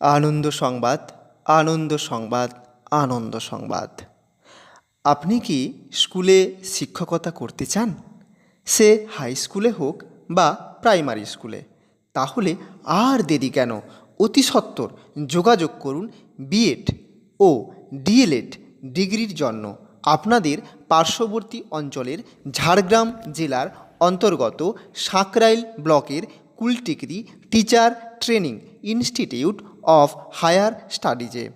আনন্দ সংবাদ আনন্দ সংবাদ আনন্দ সংবাদ। আপনি কি স্কুলে শিক্ষকতা করতে চান? সে হাই স্কুলে হোক বা প্রাইমারি স্কুলে, তাহলে আর দেরি কেন? অতি সত্বর যোগাযোগ করুন বিএড ও ডিএলএড ডিগ্রির জন্য। আপনাদের পার্শ্ববর্তী অঞ্চলের ঝাড়গ্রাম জেলার অন্তর্গত সাঁকরাইল ব্লকের Kultikri teacher training institute of higher স্টাডিজে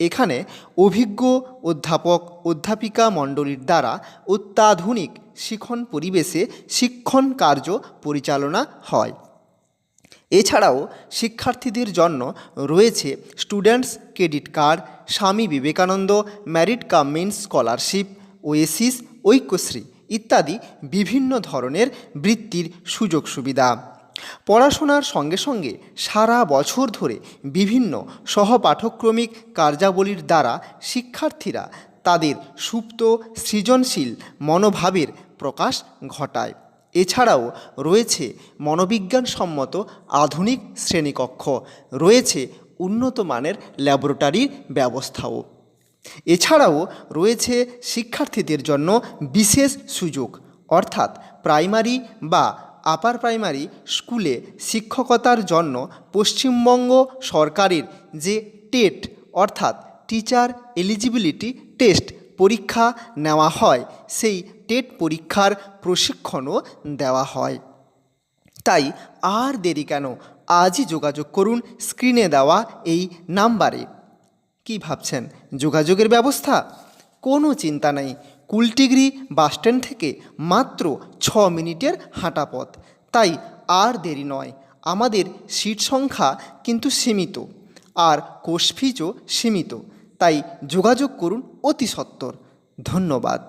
এখানে অভিজ্ঞ অধ্যাপক, অধ্যাপিকা মণ্ডলীর দ্বারা অত্যাধুনিক শিখন পরিবেশে শিক্ষণ কার্য পরিচালনা হয়। এছাড়াও শিক্ষার্থীদের জন্য রয়েছে students credit card Swami Vivekananda merit cum means scholarship Oasis Aikyashree ইত্যাদি বিভিন্ন ধরনের বৃত্তির সুযোগ সুবিধা। পড়াশোনার সঙ্গে সঙ্গে সারা বছর ধরে বিভিন্ন সহপাঠক্রমিক কার্যাবলীর দ্বারা শিক্ষার্থীরা তাদের সুপ্ত সৃজনশীল মনোভাবের প্রকাশ ঘটায়। এছাড়াও রয়েছে মনোবিজ্ঞানসম্মত আধুনিক শ্রেণীকক্ষ, রয়েছে উন্নত মানের ল্যাবরেটরির ব্যবস্থাও। এছাড়াও রয়েছে শিক্ষার্থীদের জন্য বিশেষ সুযোগ, অর্থাৎ প্রাইমারি বা আপার প্রাইমারি স্কুলে শিক্ষকতার জন্য পশ্চিমবঙ্গ সরকারের যে টেট, অর্থাৎ টিচার এলিজিবিলিটি টেস্ট পরীক্ষা নেওয়া হয়, সেই টেট পরীক্ষার প্রশিক্ষণও দেওয়া হয়। তাই আর দেরি কেন? আজই যোগাযোগ করুন স্ক্রিনে দেওয়া এই নাম্বারে। কি ভাবছেন? যোগাযোগের ব্যবস্থা? কোনো চিন্তা নেই। কুলটিগরি বাসস্ট্যান্ড থেকে মাত্র ছ মিনিটের হাঁটা পথ। তাই আর দেরি নয়, আমাদের সিট সংখ্যা কিন্তু সীমিত, আর কোর্স ফিজও সীমিত, তাই যোগাযোগ করুন অতি সত্বর। ধন্যবাদ।